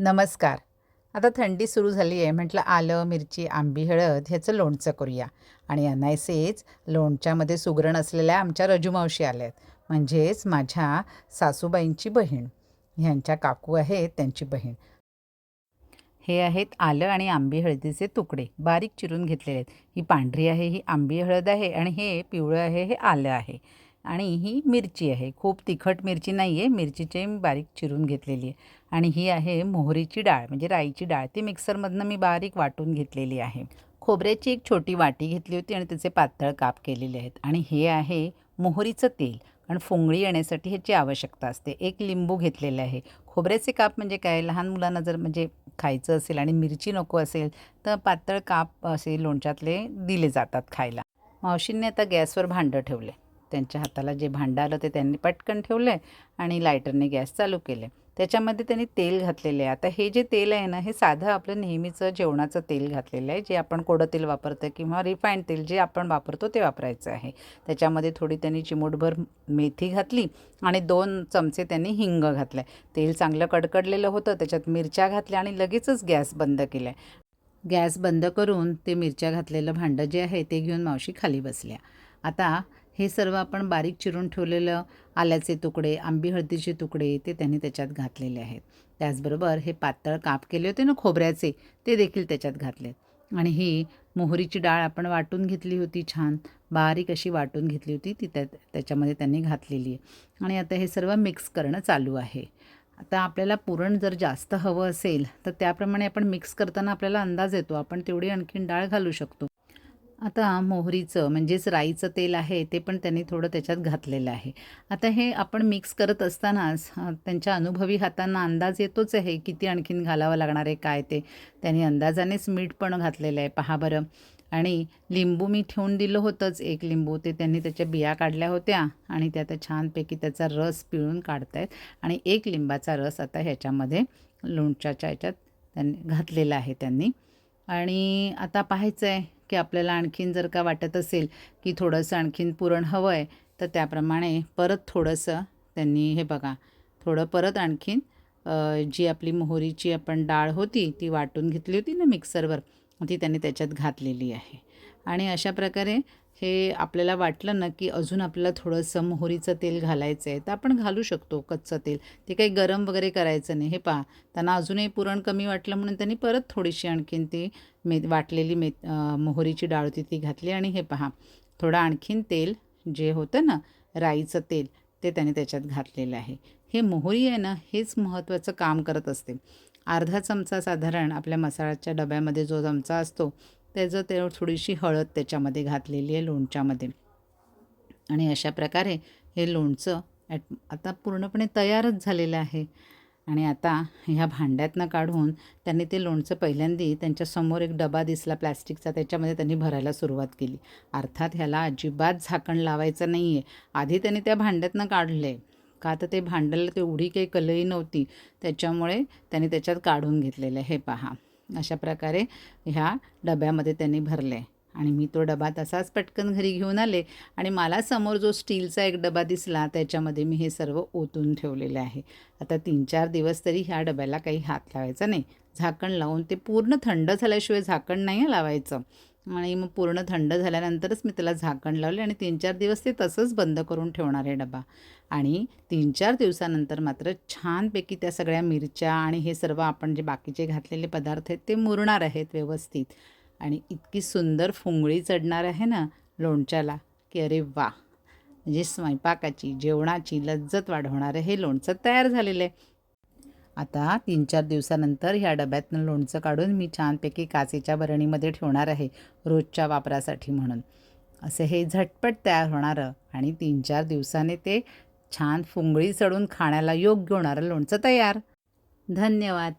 नमस्कार. आता थंडी सुरू झाली आहे. म्हटलं आलं मिरची आंबी हळद ह्याचं लोणचं करूया. आणि अनायसेच लोणच्यामध्ये सुगरण असलेल्या आमच्या रजुमावशी आल्या आहेत म्हणजेच माझ्या सासूबाईंची बहीण. ह्यांच्या काकू आहेत त्यांची बहीण. हे आहेत आलं आणि आंबी हळदीचे तुकडे. बारीक चिरून घेतलेले आहेत. ही पांढरी आहे ही आंबी हळद आहे आणि हे पिवळं आहे हे आलं आहे. आणि ही मिरची आहे. खूप तिखट मिरची नाही आहे मिरचीचे मी बारीक चिरून घेतलेली आहे. आणि ही आहे मोहरीची डाळ म्हणजे राईची डाळ. ती मिक्सरमधनं मी बारीक वाटून घेतलेली आहे. खोबऱ्याची एक छोटी वाटी घेतली होती आणि त्याचे पातळ काप केलेले आहेत. आणि हे आहे मोहरीचं तेल कारण फोंगळी येण्यासाठी ह्याची आवश्यकता असते. एक लिंबू घेतलेले आहे. खोबऱ्याचे काप म्हणजे काय? लहान मुलांना जर म्हणजे खायचं असेल आणि मिरची नको असेल तर पातळ काप असे लोणच्यातले दिले जातात खायला. मावशींनी आता गॅसवर भांडं ठेवले. त्यांच्या हाताला जे भांडं आलं ते त्यांनी पटकन ठेवलं आहे आणि लायटरने गॅस चालू केले त्याच्यामध्ये त्यांनी तेल घातलेले आहे. आता हे जे तेल आहे ना हे साधं आपलं नेहमीचं जेवणाचं तेल घातलेलं आहे जे आपण कोडं तेल वापरतं किंवा रिफाईंड तेल जे आपण वापरतो ते वापरायचं आहे. त्याच्यामध्ये थोडी त्यांनी चिमूटभर मेथी घातली आणि दोन चमचे त्यांनी हिंग घातलं तेल चांगलं कडकडलेलं होतं त्याच्यात मिरच्या घातल्या आणि लगेचच गॅस बंद केला गॅस बंद करून ते मिरच्या घातलेलं भांडं जे आहे ते घेऊन मावशी खाली बसल्या. आता हे सर्व आपण बारीक चिरून ठेवलेलं आल्याचे तुकडे आंबी हळदीचे तुकडे ते त्यांनी त्याच्यात घातलेले आहेत. त्याचबरोबर हे पातळ काप केले होते ना खोबऱ्याचे ते देखील त्याच्यात घातले आणि ही मोहरीची डाळ आपण वाटून घेतली होती छान बारीक अशी वाटून घेतली होती ती त्या त्याच्यामध्ये त्यांनी घातलेली आहे. आणि आता हे सर्व मिक्स करणं चालू आहे. आता आपल्याला पुरण जर जास्त हवं असेल तर त्याप्रमाणे आपण मिक्स करताना आपल्याला अंदाज येतो आपण तेवढी आणखीन डाळ घालू शकतो. आता मोहरीचं म्हणजेच राईचं तेल आहे ते पण त्यांनी थोडं त्याच्यात घातलेलं आहे. आता हे आपण मिक्स करत असतानाच त्यांच्या अनुभवी हातांना अंदाज येतोच आहे किती आणखीन घालावं लागणार आहे काय ते. त्यांनी अंदाजानेच मीठ पण घातलेलं आहे पहा बरं. आणि लिंबू मी ठेवून दिलं होतंच एक लिंबू. ते त्यांनी त्याच्या बिया काढल्या होत्या आणि त्या आता छानपैकी त्याचा रस पिळून काढतायत. आणि एक लिंबाचा रस आता ह्याच्यामध्ये लोणच्याच्या ह्याच्यात त्यांनी घातलेला आहे त्यांनी. आणि आता पाहायचं आहे की आपल्याला आणखीन जर का वाटत असेल की थोडंसं आणखीन पुरण हवं आहे तर त्याप्रमाणे परत थोडंसं त्यांनी हे बघा थोडं परत आणखीन जी आपली मोहरीची आपण डाळ होती ती वाटून घेतली होती ना मिक्सरवर ती त्यांनी त्याच्यात घातलेली आहे. आणि अशा प्रकारे हे आपल्याला वाटलं ना की अजून आपल्याला थोडंसं मोहरीचं तेल घालायचं आहे तर आपण घालू शकतो कच्चं तेल. ते काही गरम वगैरे करायचं नाही. हे पहा त्यांना अजूनही पुरण कमी वाटलं म्हणून त्यांनी परत थोडीशी आणखीन ती मे वाटलेली मे मोहरीची डाळ होती ती घातली. आणि हे पहा थोडं आणखीन तेल जे होतं ना राईचं तेल ते त्याने त्याच्यात घातलेलं आहे. हे मोहरी आहे ना हेच महत्त्वाचं काम करत असते. अर्धा चमचा साधारण आपल्या मसाल्याच्या डब्यामध्ये जो चमचा असतो त्याचं ते थोडीशी हळद त्याच्यामध्ये घातलेली आहे लोणच्यामध्ये. आणि अशा प्रकारे हे लोणचं ॲट आता पूर्णपणे तयारच झालेलं आहे. आणि आता ह्या भांड्यातनं काढून त्यांनी ते लोणचं पहिल्यांदी त्यांच्यासमोर एक डबा दिसला प्लॅस्टिकचा त्याच्यामध्ये त्यांनी भरायला सुरुवात केली. अर्थात ह्याला अजिबात झाकण लावायचं नाही आहे आधी त्यांनी त्या भांड्यातनं काढले का तर ते भांड्याला तेवढी काही कलही नव्हती. त्याच्यामुळे त्यांनी त्याच्यात काढून घेतलेलं हे पहा. अशा प्रकारे ह्या डब्यामध्ये त्यांनी भरले. आणि मी तो डबा तसाच पटकन घरी घेऊन आले आणि मला समोर जो स्टीलचा एक डबा दिसला त्याच्यामध्ये मी हे सर्व ओतून ठेवलेलं आहे. आता तीन चार दिवस तरी ह्या डब्याला काही हात लावायचा नाही. झाकण लावून ते पूर्ण थंड झाल्याशिवाय झाकण नाही लावायचं. आणि मग पूर्ण थंड झाल्यानंतरच मी त्याला झाकण लावले आणि तीन चार दिवस ते तसंच बंद करून ठेवणार आहे डबा. आणि तीन चार दिवसानंतर मात्र छानपैकी त्या सगळ्या मिरच्या आणि हे सर्व आपण जे बाकीचे घातलेले पदार्थ आहेत ते मुरणार आहेत व्यवस्थित. आणि इतकी सुंदर फुंगळी चढणार आहे ना लोणच्याला की अरे वा! म्हणजे स्वयंपाकाची जेवणाची लज्जत वाढवणारं हे लोणचं तयार झालेलं आहे. आता तीन चार दिवसानंतर ह्या डब्यातनं लोणचं काढून मी छानपैकी काचेच्या बरणीमध्ये ठेवणार आहे रोजच्या वापरासाठी म्हणून. असं हे झटपट तयार होणारं आणि तीन चार दिवसाने ते छान फुंगळी चढून खाण्याला योग्य होणारं लोणचं तयार. धन्यवाद.